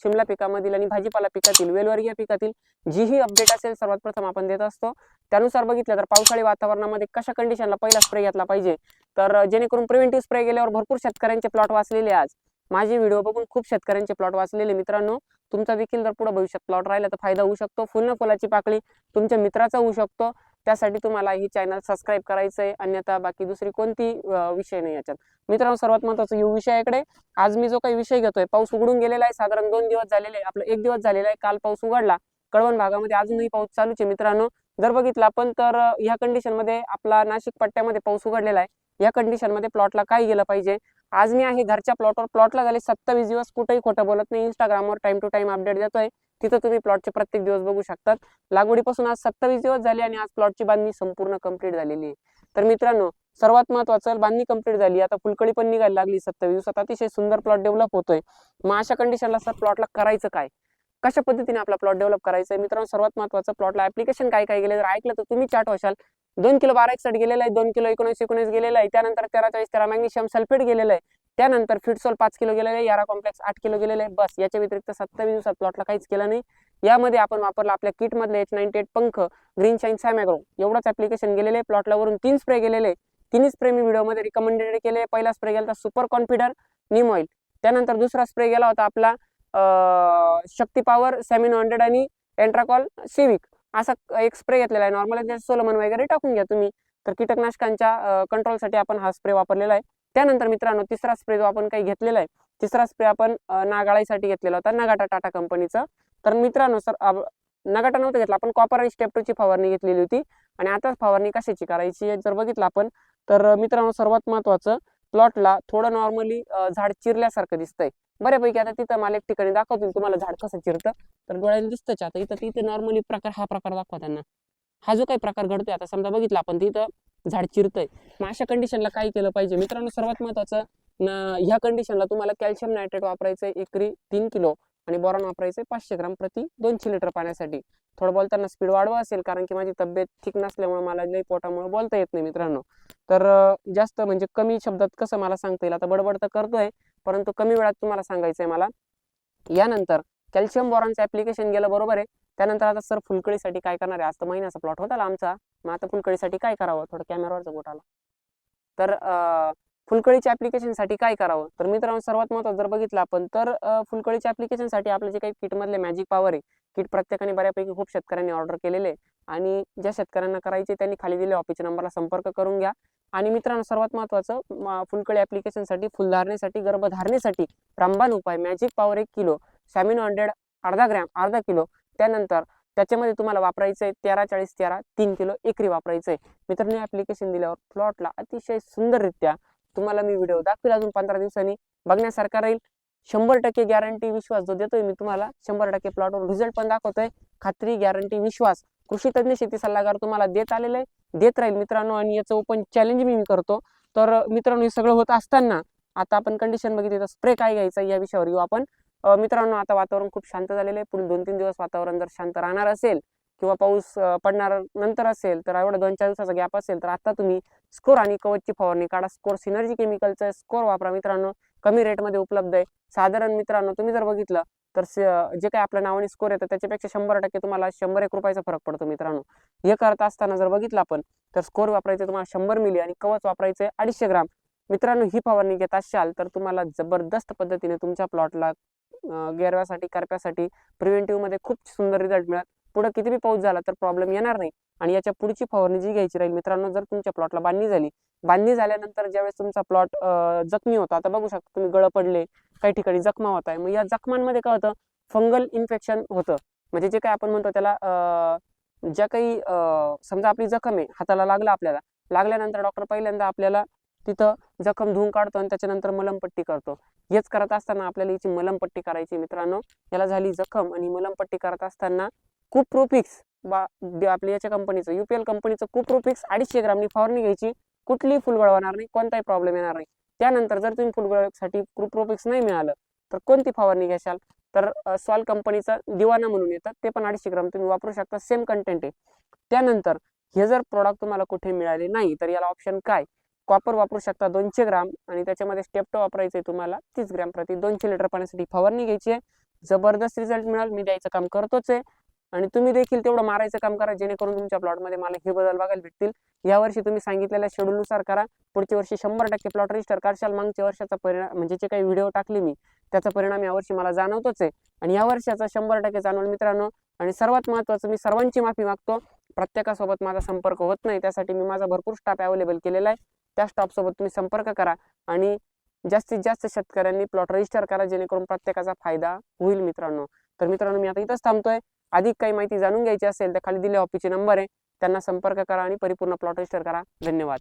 शिमला पिकामधील आणि भाजीपाला पिकातील वेलवर्गीय पिकातील जी ही अपडेट असेल सर्वात प्रथम आपण देत असतो. त्यानुसार बघितलं तर पावसाळी वातावरणामध्ये कशा कंडिशनला पहिला स्प्रे घेतला पाहिजे? तर जेणेकरून प्रिव्हेंटिव्ह स्प्रे गेल्यावर भरपूर शेतकऱ्यांचे प्लॉट वाचलेले आज. माझे व्हिडिओ बघून खूप शेतकऱ्यांचे प्लॉट वाचलेले मित्रांनो. तुमचा देखील जर पुढे भविष्यात प्लॉट राहिला तर फायदा होऊ शकतो. फुल फुलाची पाकळी तुमच्या मित्राचा होऊ शकतो. त्यासाठी तुम्हाला ही चॅनल सबस्क्राईब करायचं आहे अन्यथा बाकी दुसरी कोणती विषय नाही याच्यात. मित्रांनो सर्वात महत्वाचं यू विषयाकडे आज मी जो काही विषय घेतोय पाऊस उघडून गेलेला आहे. साधारण दोन दिवस झालेले आहे आपलं एक दिवस झालेला आहे. काल पाऊस उघडला. कळवण भागामध्ये अजूनही पाऊस चालूच आहे मित्रांनो. जर बघितलं आपण तर या कंडिशनमध्ये कंडिशनमध्ये आपला नाशिक पट्ट्यामध्ये पाऊस उघडलेला आहे. या कंडिशनमध्ये प्लॉटला काय गेलं पाहिजे? आज मी आहे घरच्या प्लॉटवर प्लॉटला झाले सत्तावीस दिवस. कुठेही खोटं बोलत नाही. इंस्टाग्रामवर टाइम टू टाइम अपडेट देतोय. तिथं तुम्ही प्लॉटचे प्रत्येक दिवस बघू शकतात. लागवडीपासून आज सत्तावीस दिवस झाले आणि आज प्लॉटची बांधणी संपूर्ण कंप्लीट झालेली आहे. तर मित्रांनो सर्वात महत्वाचं बांधणी कंप्लीट झाली आता फुलकळी पण निघायला लागली सत्तावीस दिवसात. अतिशय सुंदर प्लॉट डेव्हलप होतोय. मग अशा कंडिशनला सर प्लॉटला करायचं काय? कशा पद्धतीने आपला प्लॉट डेव्हलप करायचा आहे मित्रांनो सर्वात महत्वाचं प्लॉटला ऍप्लिकेशन काय काय गेले जर ऐकलं तर तुम्ही चाट व्हाल दोन किलो बारा एकसठ गेलेला आहे दोन किलो एकोणीस एकोणीस गेलेला आहे. त्यानंतर तेरा चाळीस तेरा मॅग्नेशियम सल्फेट गेलेला आहे. त्यानंतर फिटसोल पाच किलो गेलेले आहे यारा कॉम्प्लेक्स आठ किलो गेलेले आहे. बस याच्या व्यतिरिक्त सत्तावीस दिवसात प्लॉटला काहीच केलं नाही. यामध्ये आपण वापरला आपल्या किट मधले एच नाईन्टी एट पंख ग्रीन शाईन सॅमॅग्रो एवढंच ऍप्लिकेशन गेलेले आहे. प्लॉटला वरून तीन स्प्रे गेलेले तिन्ही स्प्रे मी व्हिडिओमध्ये रिकमेंडेड केले पहिला स्प्रे गेला सुपर कॉन्फिडर निम ऑइल त्यानंतर दुसरा स्प्रे गेला होता आपला शक्ती पॉवर सेमिन हंड्रेड आणि एन्ट्राकॉल सिविक असा एक स्प्रे घेतलेला आहे. नॉर्मल सोलमन वगैरे टाकून घ्या तुम्ही. तर कीटकनाशकांच्या कंट्रोलसाठी आपण हा स्प्रे वापरलेला आहे. त्यानंतर मित्रांनो तिसरा स्प्रे जो आपण काही घेतलेला आहे तिसरा स्प्रे आपण नागाळाईसाठी घेतलेला होता नगाटा टाटा कंपनीचा. तर मित्रांनो सर नगाटा नव्हता घेतला आपण कॉपर आणि स्टेप ची फवारणी घेतलेली होती आणि आता फवारणी कशाची करायची जर बघितलं आपण तर मित्रांनो सर्वात महत्वाचं प्लॉटला थोडं नॉर्मली झाड चिरल्यासारखं दिसतंय. बऱ्यापैकी आता तिथं मला एक ठिकाणी दाखवतील तुम्हाला झाड कसं चिरतं. तर डोळ्याला दिसतंच आता इथं तिथे नॉर्मली प्रकार हा प्रकार दाखवा त्यांना. हा जो काही प्रकार घडतोय आता समजा बघितला आपण तिथं झाड चिरतंय. मग अशा कंडिशनला काय केलं पाहिजे? मित्रांनो सर्वात महत्वाचं ह्या कंडिशनला तुम्हाला कॅल्शियम नायट्रेट वापरायचं एकरी तीन किलो आणि बोरॉन वापरायचं पाचशे ग्राम प्रति दोनशे लिटर पाण्यासाठी. थोडं बोलताना स्पीड वाढवा असेल कारण की माझी तब्येत ठीक नसल्यामुळे मला लई पोटामुळे बोलता येत नाही मित्रांनो. तर जास्त म्हणजे कमी शब्दात कसं मला सांगता येईल? आता बडबड तर करतोय परंतु कमी वेळात तुम्हाला सांगायचंय मला. यानंतर कॅल्शियम बोरॉनचं ऍप्लिकेशन गेलं बरोबर आहे. त्यानंतर आता सर फुलकळीसाठी काय करणार आहे? आज तर महिन्याचा प्लॉट होता आमचा. मग आता फुलकळीसाठी काय करावं? थोडं कॅमेरावरचा बोट आला. तर फुलकळीच्या ऍप्लिकेशनसाठी काय करावं? तर मित्रांनो सर्वात महत्त्वाचं जर बघितलं आपण तर फुलकळीच्या ऍप्लिकेशनसाठी आपलं जे काही किट मधले मॅजिक पॉवर आहे किट प्रत्येकाने बऱ्यापैकी खूप शेतकऱ्यांनी ऑर्डर केलेले आणि ज्या शेतकऱ्यांना करायचे त्यांनी खाली दिलेल्या ऑफिसच्या नंबरला संपर्क करून घ्या. आणि मित्रांनो सर्वात महत्त्वाचं फुलकळी ऍप्लिकेशनसाठी फुलधारणेसाठी गर्भधारणेसाठी रामबाण उपाय. मॅजिक पॉवर एक किलो. सॅमिनो हंड्रेड अर्धा ग्रॅम अर्धा किलो. त्यानंतर त्याच्यामध्ये तुम्हाला वापरायचं आहे तेरा चाळीस तेरा तीन किलो एकरी वापरायचं आहे मित्रांनो ऍप्लिकेशन दिल्यावर प्लॉटला अतिशय सुंदररित्या तुम्हाला मी व्हिडिओ दाखवेल अजून पंधरा दिवसांनी. बघण्यासारखा राहील. शंभर टक्के गॅरंटी विश्वास जो देतोय मी तुम्हाला शंभर टक्के प्लॉटवर रिझल्ट पण दाखवतोय. खात्री गॅरंटी विश्वास. कृषी तज्ञ शेती सल्लागार तुम्हाला देत आलेलं आहे देत राहील मित्रांनो आणि याचं ओपन चॅलेंज मी करतो. तर मित्रांनो हे सगळं होत असताना आता आपण कंडिशन बघितली तर स्प्रे काय घ्यायचा या विषयावर येऊ आपण. मित्रांनो आता वातावरण खूप शांत झालेलं आहे. पुढील दोन तीन दिवस वातावरण जर शांत राहणार असेल किंवा पाऊस पडणार नंतर असेल तर एवढा दोन चार दिवसाचा गॅप असेल तर आता तुम्ही स्कोर आणि कवचची फवारणी काढा. स्कोर सिनर्जी केमिकलचा स्कोर वापरा मित्रांनो. कमी रेटमध्ये उपलब्ध आहे. साधारण मित्रांनो तुम्ही जर बघितलं तर जे काही आपल्या नावाने स्कोर येतं त्याच्यापेक्षा शंभर टक्के तुम्हाला शंभर एक रुपयाचा फरक पडतो मित्रांनो. हे करत असताना जर बघितलं आपण तर स्कोर वापरायचं तुम्हाला शंभर मिली आणि कवच वापरायचं अडीचशे ग्राम. मित्रांनो ही फवारणी घेत असाल तर तुम्हाला जबरदस्त पद्धतीने तुमच्या प्लॉटला गेरव्यासाठी करप्यासाठी प्रिव्हेंटिव्हमध्ये खूप सुंदर रिझल्ट मिळाल. पुढे किती पाऊस झाला तर प्रॉब्लेम येणार नाही. आणि याच्या पुढची फवारणी जी घ्यायची राहील मित्रांनो जर तुमच्या प्लॉटला बांधणी झाली बांधणी झाल्यानंतर ज्यावेळेस तुमचा प्लॉट जखमी होता आता बघू शकता तुम्ही गळ पडले काही ठिकाणी जखमा होत आहे. मग या जखमांमध्ये काय होतं? फंगल इन्फेक्शन होतं. म्हणजे जे काय आपण म्हणतो त्याला ज्या काही समजा आपली जखम आहे हाताला लागला आपल्याला लागल्यानंतर डॉक्टर पहिल्यांदा आपल्याला तिथं जखम धुवून काढतो आणि त्याच्यानंतर मलमपट्टी करतो. हेच करत असताना आपल्याला याची मलमपट्टी करायची मित्रांनो. याला झाली जखम आणि मलमपट्टी करत असताना कुप्रोपिक्स बा आपल्या याच्या कंपनीचं युपीएल कंपनीचं कुप्रोपिक्स अडीचशे ग्रामनी फवारणी घ्यायची. कुठलीही फुलगळवणार नाही कोणताही प्रॉब्लेम येणार नाही. त्यानंतर जर तुम्ही फुलगळसाठी कुप्रोपिक्स नाही मिळालं तर कोणती फवारणी घ्याल तर सॉल कंपनीचा दिवाना म्हणून येतात ते पण अडीचशे ग्राम तुम्ही वापरू शकता सेम कंटेंट आहे. त्यानंतर हे जर प्रॉडक्ट तुम्हाला कुठे मिळाले नाही तर याला ऑप्शन काय? कॉपर वापरू शकता दोनशे ग्राम आणि त्याच्यामध्ये स्टेप्टो वापरायचे तुम्हाला तीस ग्राम. प्रति दोनशे लिटर पाण्यासाठी फवारणी घ्यायची आहे. जबरदस्त रिझल्ट मिळाल मी द्यायचं काम करतोच आहे. आणि तुम्ही देखील तेवढं मारायचं काम करा जेणेकरून तुमच्या प्लॉटमध्ये मला हे बदल बघायला भेटतील. यावर्षी तुम्ही सांगितलेल्या शेड्यूलनुसार करा. पुढच्या वर्षी शंभर टक्के प्लॉट रजिस्टर करशाल. मागच्या वर्षाचा परिणाम म्हणजे जे काही व्हिडिओ टाकले मी त्याचा परिणाम यावर्षी मला जाणवतोच आहे. आणि या वर्षाचा शंभर टक्के जाणवल मित्रांनो. आणि सर्वात महत्त्वाचं मी सर्वांची माफी मागतो. प्रत्येकासोबत माझा संपर्क होत नाही त्यासाठी मी माझा भरपूर स्टाफ अवेलेबल केलेला आहे. त्या स्टॉपसोबत तुम्ही संपर्क करा आणि जास्तीत जास्त शेतकऱ्यांनी प्लॉट रजिस्टर करा जेणेकरून प्रत्येकाचा फायदा होईल मित्रांनो. तर मित्रांनो मी आता इथंच थांबतोय. अधिक काही माहिती जाणून घ्यायची असेल तर खाली दिले ऑफिसचे नंबर आहे. त्यांना संपर्क करा आणि परिपूर्ण प्लॉट रजिस्टर करा. धन्यवाद.